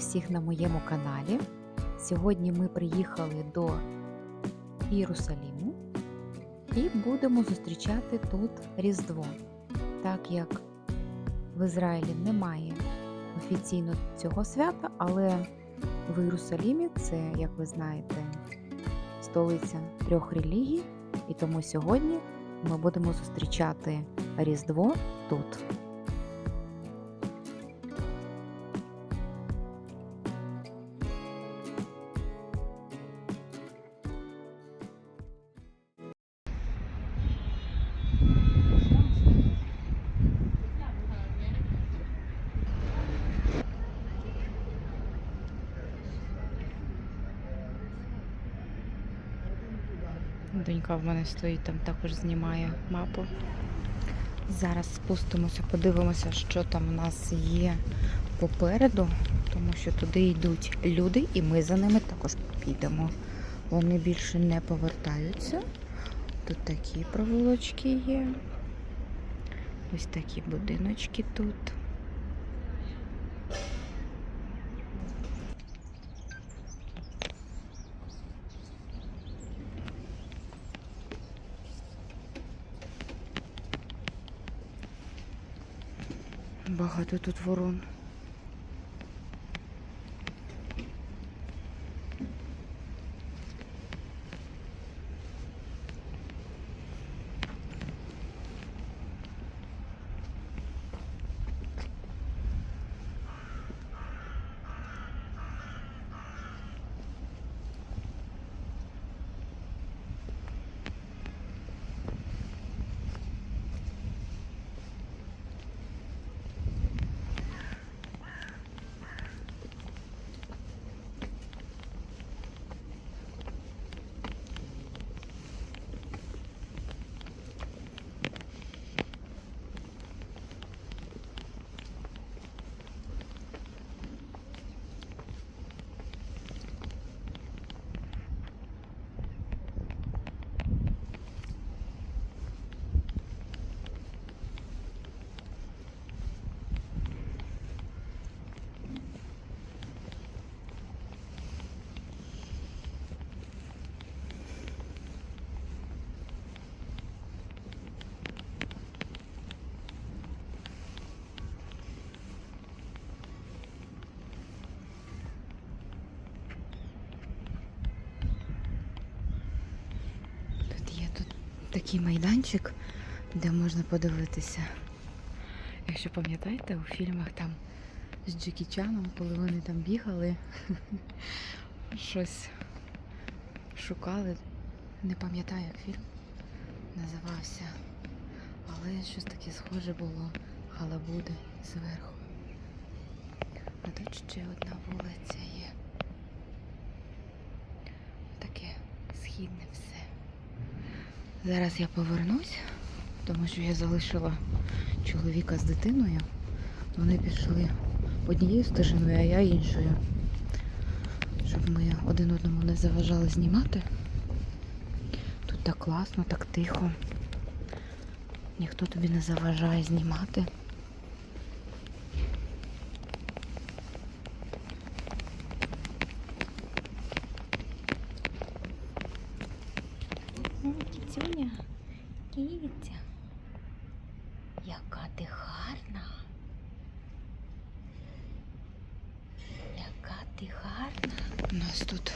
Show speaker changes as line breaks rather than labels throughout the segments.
Всіх на моєму каналі. Сьогодні ми приїхали до Єрусаліму і будемо зустрічати тут Різдво. Так як в Ізраїлі немає офіційно цього свята, але в Єрусалімі це, як ви знаєте, столиця трьох релігій, і тому сьогодні ми будемо зустрічати Різдво тут. Донька в мене стоїть там також знімає мапу. Зараз спустимося, подивимося, що там у нас є попереду, тому що туди йдуть люди, і ми за ними також підемо. Вони більше не повертаються. Тут такі проволочки є. Ось такі будиночки тут. Багато тут ворон. Тут є тут такий майданчик, де можна подивитися. Якщо пам'ятаєте, у фільмах там з Джекі Чаном, коли вони там бігали, щось шукали. Не пам'ятаю, як фільм називався. Але щось таке схоже було халабуди зверху. А тут ще одна вулиця є. Таке східне. Зараз я повернусь, тому що я залишила чоловіка з дитиною. Вони пішли однією стежиною, а я іншою. Щоб ми один одному не заважали знімати. Тут так класно, так тихо. Ніхто тобі не заважає знімати. О, кіцюня, кіця. Яка ти гарна. Яка ти гарна. У нас тут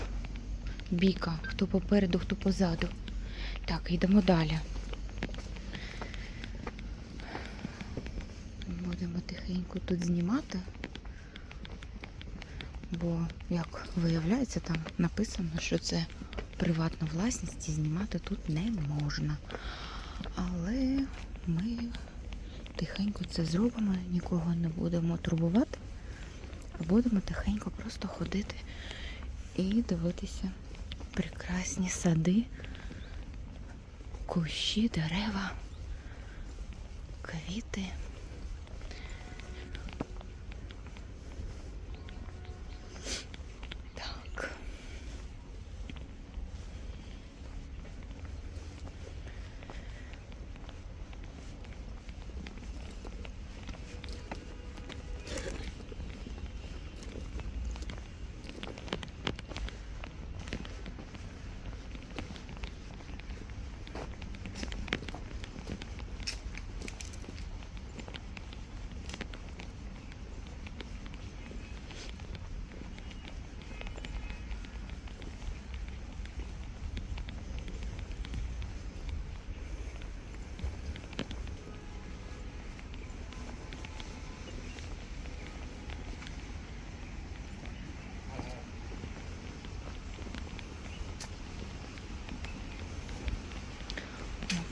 бійка, хто попереду, хто позаду. Так, йдемо далі. Будемо тихенько тут знімати. Бо, як виявляється, там написано, що це приватна власність і знімати тут не можна. Але ми тихенько це зробимо, нікого не будемо турбувати, а будемо тихенько просто ходити і дивитися прекрасні сади, кущі, дерева, квіти. Так.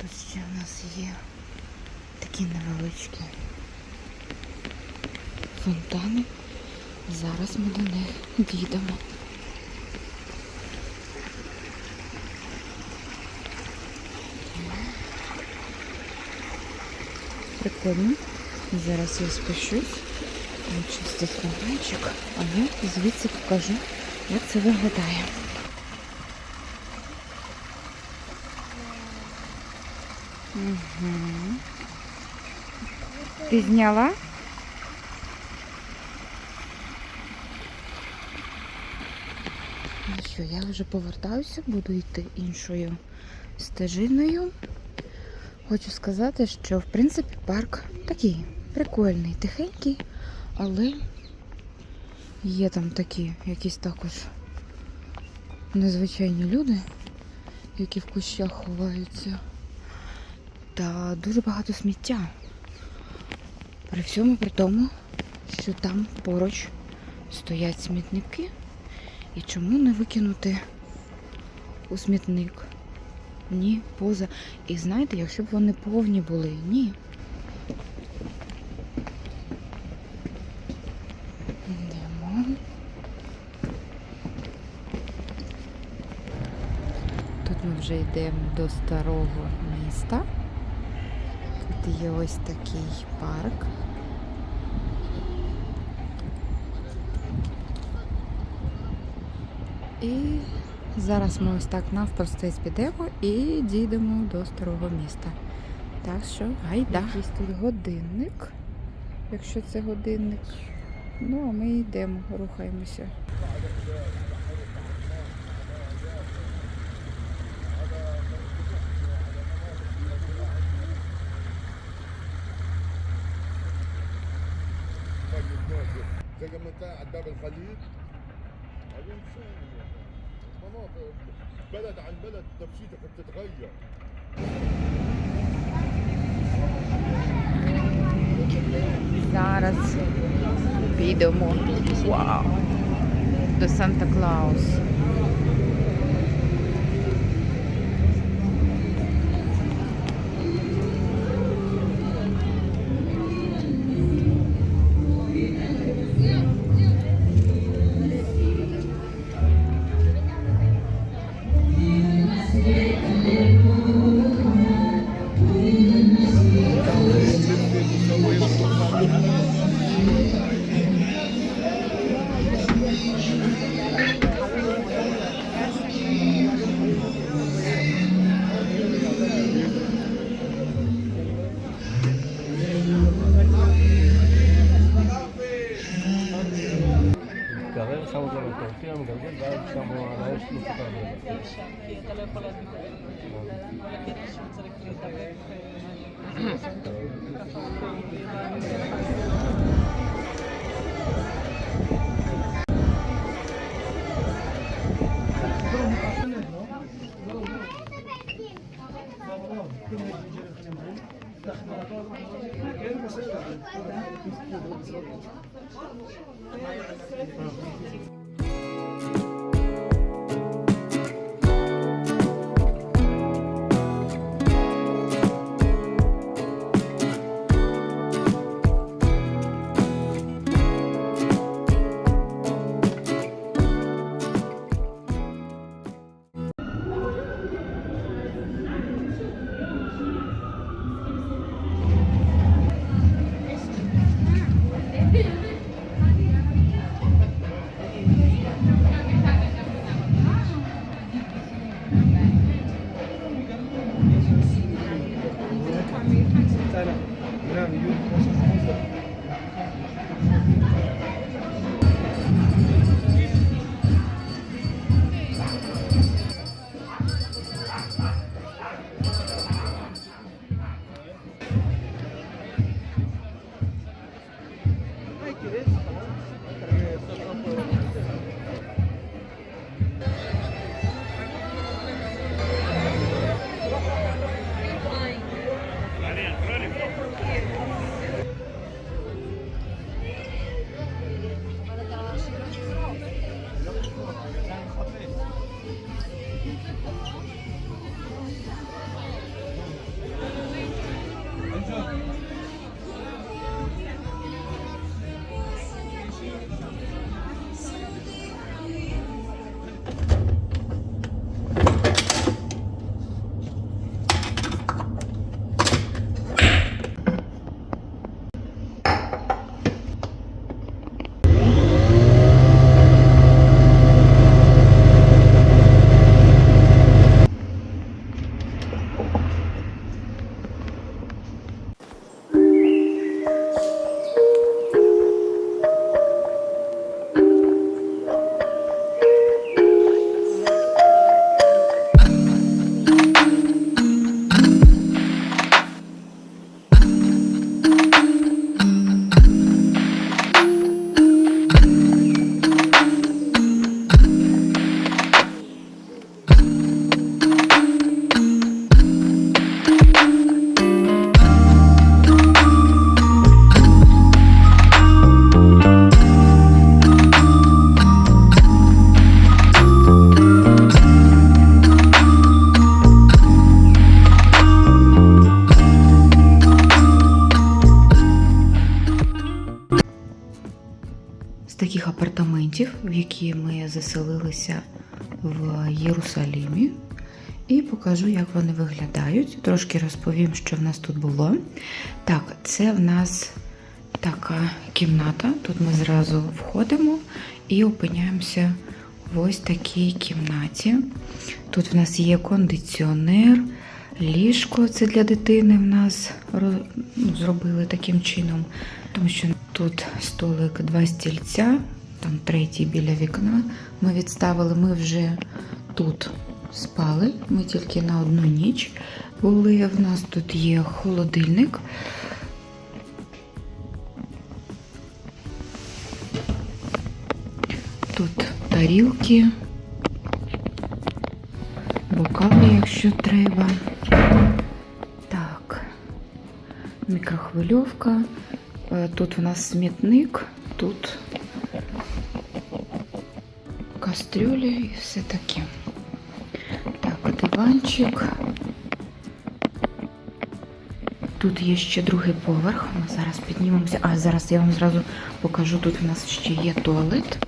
Тут ще в нас є такі невеличкі фонтани. Зараз ми до них дійдемо. Прикольно. Зараз я спущусь. Там чистий фонтанчик, а я звідси покажу, як це виглядає. Угу. Ти зняла? Ну що, я вже повертаюся, буду йти іншою стежиною. Хочу сказати, що в принципі парк такий прикольний, тихенький, але є там такі якісь також незвичайні люди, які в кущах ховаються. Та дуже багато сміття. При всьому при тому, що там поруч стоять смітники. І чому не викинути у смітник? Ні, поза. І знаєте, якщо б вони повні були, ні. Тут ми вже йдемо до старого міста. Тут є ось такий парк. І зараз ми ось так навпростець підемо і дійдемо до старого міста. Так що гайда. Якийсь тут годинник, якщо це годинник. Ну, а ми йдемо, рухаємося.
على باب الخليج بعدين شو مناطق بلد عن بلد نفسيتك بتتغير
Зараз підемо. Вау! До Санта Клаус.
зробити. Aynen. İnan yurt koşulumuz da
апартаментів, в які ми заселилися в Єрусалімі. І покажу, як вони виглядають. Трошки розповім, що в нас тут було. Так, це в нас така кімната. Тут ми зразу входимо і опиняємося в ось такій кімнаті. Тут в нас є кондиціонер, ліжко це для дитини в нас ну, зробили таким чином, тому що тут столик, два стільця, там третій біля вікна. Ми відставили, ми вже тут спали. Ми тільки на одну ніч були. В нас тут є холодильник. Тут тарілки, бокали, якщо треба. Так, мікрохвильовка. Е, Тут у нас смітник, тут кастрюлі і все таке. Так, диванчик. Тут є ще другий поверх. Ми зараз піднімемося. А зараз я вам зразу покажу. Тут у нас ще є туалет.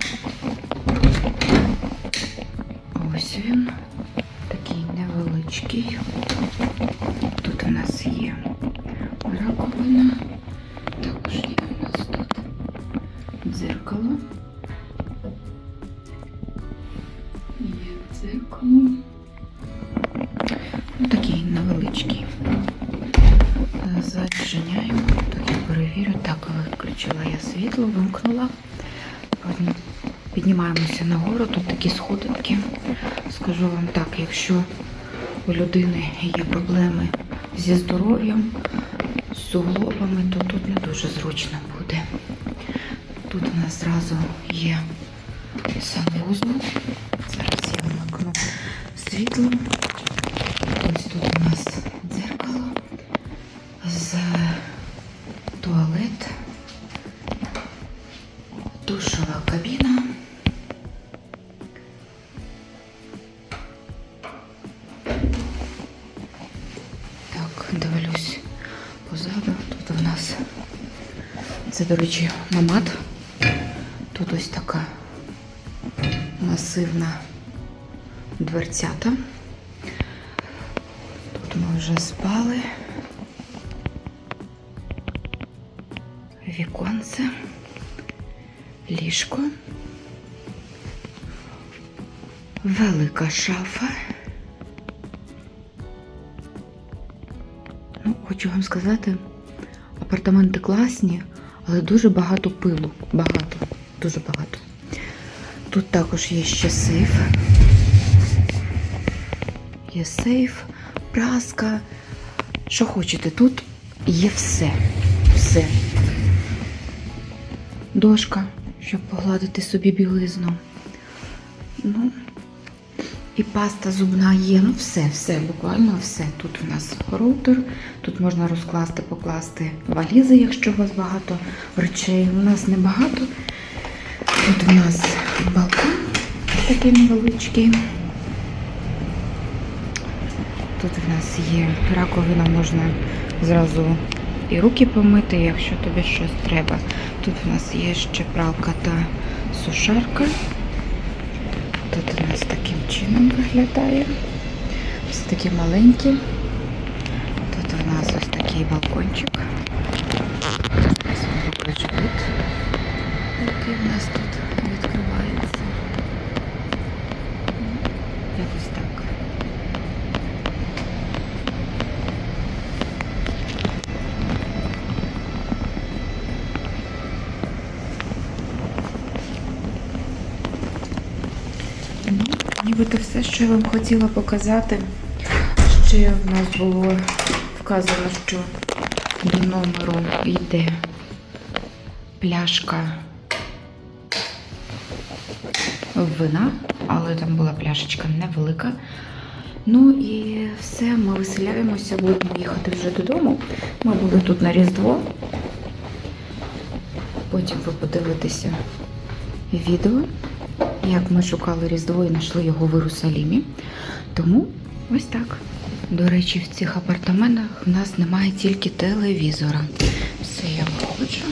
Ось він. Такий невеличкий. Тут у нас є раковина. Також є у нас тут дзеркало. Піднімаємося нагору, тут такі сходинки. Скажу вам так, якщо у людини є проблеми зі здоров'ям, з суглобами, то тут не дуже зручно буде. Тут у нас зразу є санвузол. Зараз я вмикну світло. Ось тут у нас дзеркало з туалет, душова кабіна. Це, до речі, мамат. Тут ось така масивна дверцята. Тут ми вже спали. Віконце, ліжко, велика шафа. Ну, хочу вам сказати, апартаменти класні, але дуже багато пилу. Багато, дуже багато. Тут також є ще сейф. Є сейф, праска. Що хочете, тут є все. Все. Дошка, щоб погладити собі білизну. Ну, і паста зубна є. Ну, все, все, буквально все. Тут у нас роутер, тут можна розкласти, покласти валізи, якщо у вас багато речей. У нас небагато. Тут у нас балкон такий невеличкий. Тут у нас є раковина, можна зразу і руки помити, якщо тобі щось треба. Тут у нас є ще пралка та сушарка. Тут у нас таким чином виглядає. Ось такі маленькі. Тут у нас ось такий балкончик. Нібито все, що я вам хотіла показати. Ще в нас було вказано, що до номеру йде пляшка вина, але там була пляшечка невелика. Ну і все, ми виселяємося, будемо їхати вже додому. Ми були тут на Різдво. Потім ви подивитеся відео, як ми шукали Різдво і знайшли його в Єрусалімі. Тому ось так. До речі, в цих апартаментах в нас немає тільки телевізора. Все, я виходжу.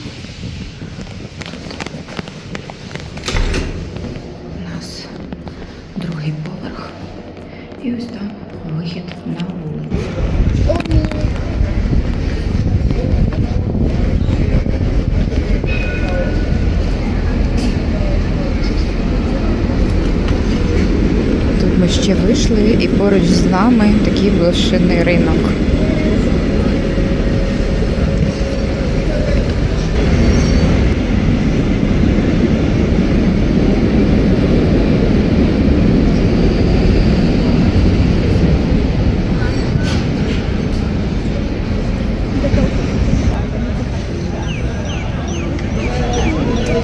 У нас другий поверх. І ось там. Ще вийшли і поруч з нами такий блошиний ринок.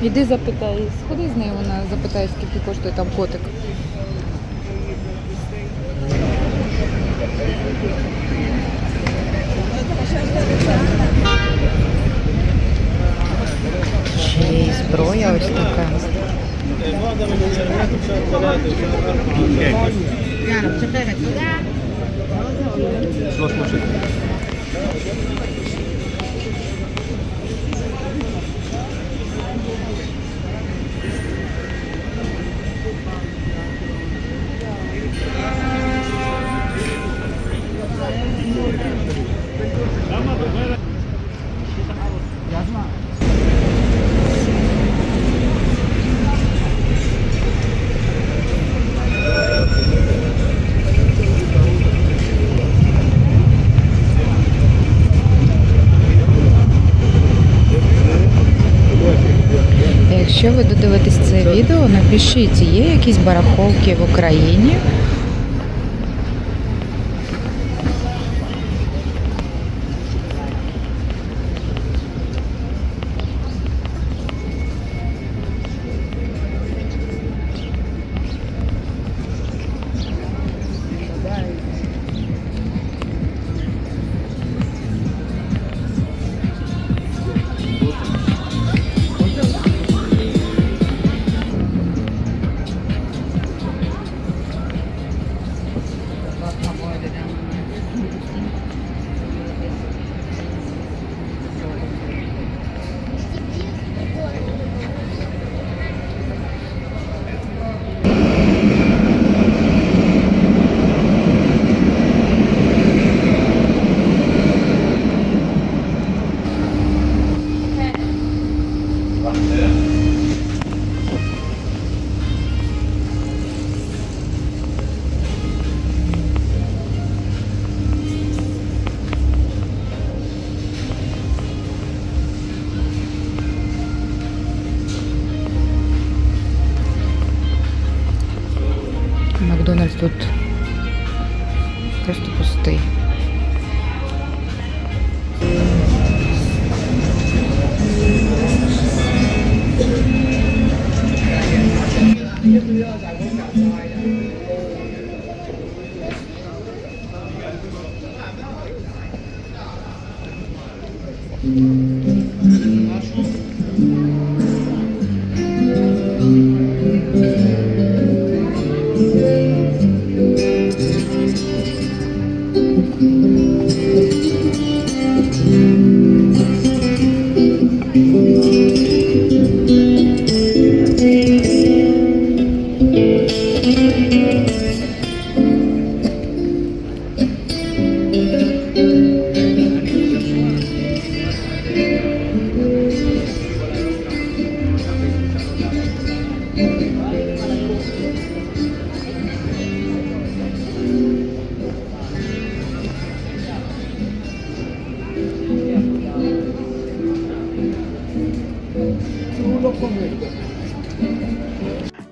Іди запитай, сходи з нею, вона запитає, скільки коштує там котик. Ще є зброя ось така. Якщо ви додивитесь це відео, напишіть, є якісь барахолки в Україні.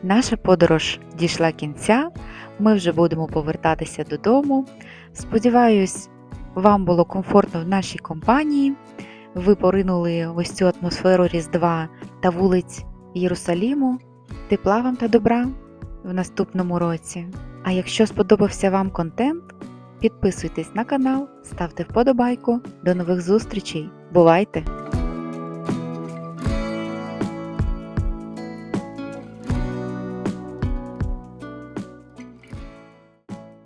Наша подорож дійшла кінця. Ми вже будемо повертатися додому. Сподіваюсь, вам було комфортно в нашій компанії. Ви поринули ось цю атмосферу Різдва та вулиць Єрусаліму. Тепла вам та добра в наступному році. А якщо сподобався вам контент, підписуйтесь на канал, ставте вподобайку. До нових зустрічей. Бувайте!